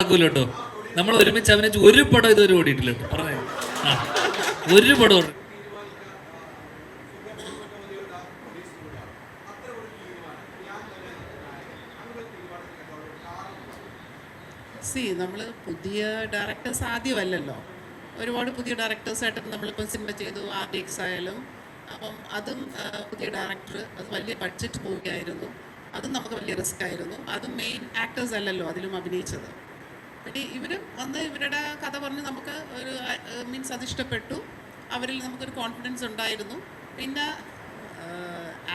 നടക്കൂല കേട്ടോ നമ്മൾ ഒരുമിച്ച് അവനെ ഒരു പടം ഇതുവരെ ഓടിയിട്ടില്ല കേട്ടോ ഒരു പടം സി നമ്മൾ പുതിയ ഡയറക്ടേഴ്സ് ആദ്യമല്ലല്ലോ. ഒരുപാട് പുതിയ ഡയറക്ടേഴ്സായിട്ട് നമ്മളിപ്പം സിനിമ ചെയ്തു ആർ ഡി എക്സ് ആയാലും അപ്പം അതും പുതിയ ഡയറക്ടർ അത് വലിയ ബഡ്ജറ്റ് പോവുകയായിരുന്നു. അതും നമുക്ക് വലിയ റിസ്ക് ആയിരുന്നു. അതും മെയിൻ ആക്ടേഴ്സ് അല്ലല്ലോ അതിലും അഭിനയിച്ചത്. ഇവർ വന്ന് ഇവരുടെ കഥ പറഞ്ഞ് നമുക്ക് ഒരു മീൻസ് അതിഷ്ടപ്പെട്ടു. അവരിൽ നമുക്കൊരു കോൺഫിഡൻസ് ഉണ്ടായിരുന്നു. പിന്നെ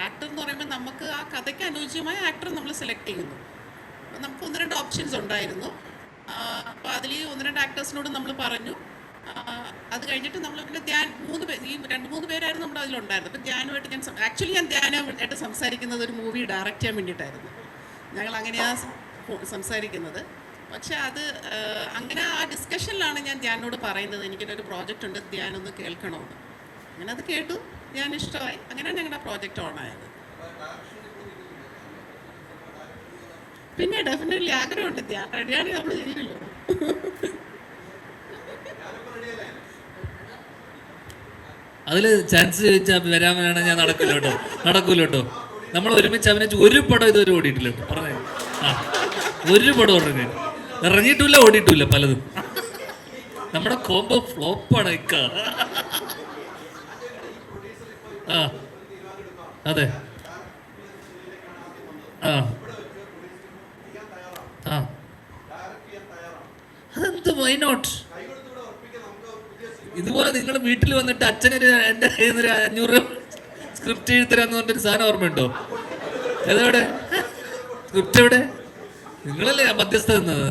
ആക്ടർ എന്ന് പറയുമ്പോൾ നമുക്ക് ആ കഥയ്ക്ക് അനുയോജ്യമായ ആക്ടർ നമ്മൾ സെലക്ട് ചെയ്യുന്നു. നമുക്ക് ഒന്ന് രണ്ട് ഓപ്ഷൻസ് ഉണ്ടായിരുന്നു. അപ്പോൾ അതിൽ ഒന്ന് രണ്ട് ആക്ടേഴ്സിനോട് നമ്മൾ പറഞ്ഞു. അത് കഴിഞ്ഞിട്ട് നമ്മൾ പിന്നെ ധ്യാൻ മൂന്ന് പേര് ഈ രണ്ട് മൂന്ന് പേരായിരുന്നു നമ്മുടെ അതിലുണ്ടായിരുന്നത്. അപ്പം ധ്യാനുമായിട്ട് ഞാൻ ആക്ച്വലി ഞാൻ ധ്യാനമായിട്ട് സംസാരിക്കുന്നത് ഒരു മൂവി ഡയറക്റ്റ് ചെയ്യാൻ വേണ്ടിയിട്ടായിരുന്നു. ഞങ്ങൾ അങ്ങനെയാണ് സംസാരിക്കുന്നത്. പക്ഷെ അത് അങ്ങനെ ആ ഡിസ്കഷനിലാണ് ഞാൻ ധ്യാനോട് പറയുന്നത്. എനിക്കൊരു പ്രോജക്റ്റ് ഉണ്ട് ധ്യാനൊന്ന് കേൾക്കണമെന്ന് അങ്ങനെ അത് കേട്ടു ഞാൻ ഇഷ്ടമായി അങ്ങനെയാണ് ഞങ്ങളുടെ പ്രോജക്റ്റ് ഓണായത് പിന്നെ ഡെഫിനറ്റ്ലി ആഗ്രഹമുണ്ട് ധ്യാൻ റെഡിയാണ് നമ്മൾ ചെയ്യുന്നില്ല അതിൽ ചാൻസ് ചോദിച്ചാൽ വരാമെന്നാണ് ഞാൻ നടക്കില്ല കേട്ടോ. കേട്ടോ. നമ്മൾ ഒരുമിച്ച് അഭിനയിച്ച് ഒരു പടം ഇതുവരെ ഓടിയിട്ടില്ല കേട്ടോ. പറഞ്ഞേ. ആ. ഒരു പടം ഓടുന്നത് ഇറങ്ങിയിട്ടില്ല ഓടിയിട്ടില്ല പലതും. നമ്മുടെ കോമ്പോ ഫ്ലോപ്പ് ഇക്ക ആ അതെ. ആ. ആ. അതെന്ത് വൈ നോട്ട് ഇതുപോലെ നിങ്ങൾ വീട്ടിൽ വന്നിട്ട് അച്ഛനൊരു എന്റെ കയ്യിൽ നിന്ന് അഞ്ഞൂറ് സ്ക്രിപ്റ്റ് എഴുതരാന്ന് പറഞ്ഞൊരു സാധനം ഓർമ്മയുണ്ടോ? എവിടെ സ്ക്രിപ്റ്റ് എവിടെ? നിങ്ങളല്ലേ മധ്യസ്ഥ നിന്നത്?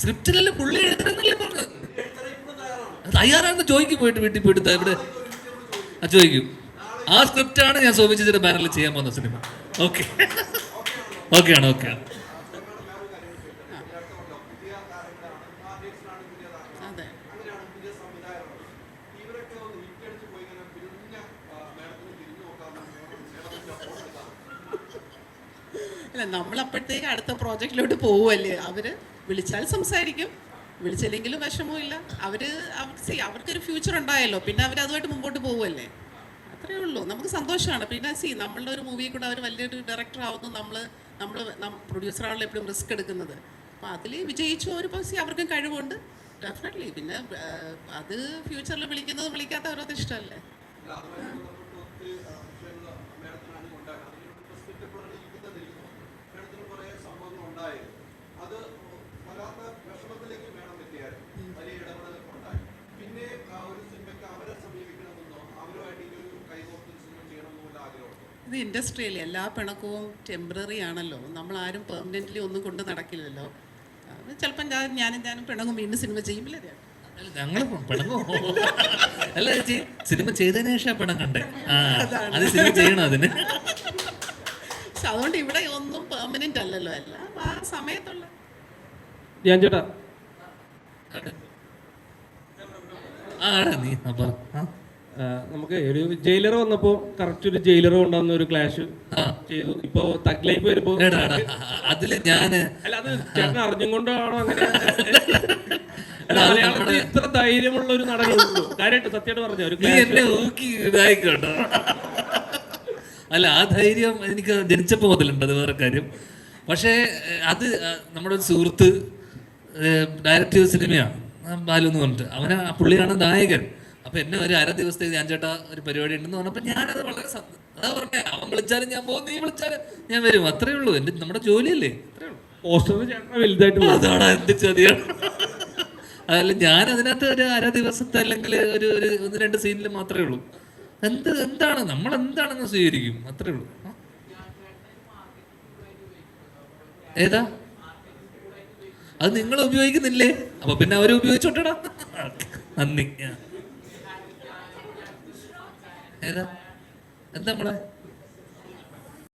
സ്ക്രിപ്റ്റിലല്ലേ പുള്ളി എഴുതണമെന്നല്ലേ തയ്യാറാണെന്ന് ചോദിക്കും പോയിട്ട് വീട്ടിൽ പോയിട്ട് ഇവിടെ ആ ചോദിക്കും. ആ സ്ക്രിപ്റ്റാണ് ഞാൻ സോഭിച്ചിട്ട് ബാനറിൽ ചെയ്യാൻ പോകുന്ന സിനിമ. ഓക്കെ. ഓക്കെ ആണ്. അല്ല നമ്മൾ അപ്പോഴത്തേക്ക് അടുത്ത പ്രോജക്റ്റിലോട്ട് പോവുമല്ലേ അവർ വിളിച്ചാൽ സംസാരിക്കും. വിളിച്ചില്ലെങ്കിലും വിഷമമില്ല അവർ സി അവർക്കൊരു ഫ്യൂച്ചർ ഉണ്ടായല്ലോ. പിന്നെ അവർ അതുമായിട്ട് മുമ്പോട്ട് പോവുമല്ലേ അത്രേ ഉള്ളൂ. നമുക്ക് സന്തോഷമാണ്. പിന്നെ സി നമ്മളുടെ ഒരു മൂവിയിൽ കൂടെ അവർ വലിയൊരു ഡയറക്ടർ ആവുന്നു. നമ്മൾ നമ്മൾ പ്രൊഡ്യൂസറാണല്ലോ എപ്പോഴും റിസ്ക് എടുക്കുന്നത്. അപ്പോൾ അതിൽ വിജയിച്ചു വരുമ്പോൾ സി അവർക്കും കഴിവുണ്ട്. ഡെഫിനറ്റ്ലി പിന്നെ അത് ഫ്യൂച്ചറിൽ വിളിക്കുന്നത് വിളിക്കാത്ത ഓരോരുത്തർ ഇഷ്ടമല്ലേ അത് വല്ലാത്ത വിഷമത്തിലേക്ക് വേണം എത്തിയായിരുന്നു വലിയ ഇടപെടലൊക്കെ ഉണ്ടായി പിന്നെ ആ ഒരു സിനിമയ്ക്ക് അവരെ സമീപിക്കണമെന്നോ അവരുമായിട്ട് ഈ ഒരു കൈകോർത്ത് സിനിമ ചെയ്യണമെന്നുള്ള ആഗ്രഹമുണ്ടോ ഇത് ഇൻഡസ്ട്രിയിൽ എല്ലാ പിണക്കവും ടെമ്പററി ആണല്ലോ. നമ്മൾ ആരും പെർമനന്റ്ലി ഒന്നും കൊണ്ട് നടക്കില്ലല്ലോ. ചിലപ്പം ഞാൻ ഞാനും ഞാനും പിണങ്ങും വീണ്ടും സിനിമ ചെയ്യുമില്ലേ പിണങ്ങോ. അല്ല ചേച്ചി സിനിമ ചെയ്തതിനു ശേഷം പണം കണ്ടേ ആ അത് സിനിമ ചെയ്യണം അതിന്? അതുകൊണ്ട് ഇവിടെ ഒന്നും പെർമനന്റ് അല്ലല്ലോ. അല്ല ആ സമയത്തുള്ള ഞാൻ ചേട്ടാ. ആ നീ? ആ. നമുക്ക് ഒരു ജയിലർ വന്നപ്പോ കറക്റ്റ് ഒരു ജയിലർ കൊണ്ടുവന്ന ഒരു ക്ലാഷ് ചെയ്തു. ഇപ്പൊ ലൈഫ് വരുമ്പോ അതിൽ ഞാൻ അല്ല അത് ചേട്ടൻ അറിഞ്ഞും കൊണ്ടാണോ അങ്ങനെ? മലയാളത്തിൽ ഇത്ര ധൈര്യമുള്ള ഒരു നടനുള്ളൂ കാര്യമായിട്ട് സത്യമായിട്ട് പറഞ്ഞ ഒരു ഇതായിക്കോട്ടോ. അല്ല ആ ധൈര്യം എനിക്ക് ജനിച്ചപ്പോൾ മുതലുണ്ട് അത് വേറെ കാര്യം. പക്ഷേ അത് നമ്മുടെ ഒരു സുഹൃത്ത് ഡയറക്റ്റ് ചെയ്ത സിനിമയാണ് ബാലു എന്ന് പറഞ്ഞിട്ട്. അവന് ആ പുള്ളിയാണ് നായകൻ. അപ്പൊ എന്നെ ഒരു അര ദിവസത്തേക്ക് ഞാൻ ചേട്ടാ ഒരു പരിപാടി ഉണ്ടെന്ന് പറഞ്ഞപ്പോൾ ഞാനത് വളരെ അതാ പറഞ്ഞേ അവൻ വിളിച്ചാലും ഞാൻ പോകും നീ വിളിച്ചാലും ഞാൻ വരും. അത്രേ ഉള്ളൂ. എന്റെ നമ്മുടെ ജോലിയല്ലേ? അത്രേ ഉള്ളൂ. പോസ്റ്ററിന് ചേട്ടനെ വലുതായിട്ട് പോയി. അതാണ് എന്ത് ചതിയാണ് അതല്ല ഞാൻ അതിനകത്ത് ഒരു അര ദിവസത്തെ അല്ലെങ്കിൽ ഒരു ഒരു ഒന്ന് രണ്ട് സീനിൽ മാത്രമേ ഉള്ളൂ. എന്ത് എന്താണ്? നമ്മൾ എന്താണെന്ന് സ്വീകരിക്കും. അത്രേ ഉള്ളൂ. ഏതാ? അത് നിങ്ങൾ ഉപയോഗിക്കുന്നില്ലേ? അപ്പൊ പിന്നെ അവരെ ഉപയോഗിച്ചോട്ടടാ നന്ദി. ഏതാ? എന്താ നമ്മളെ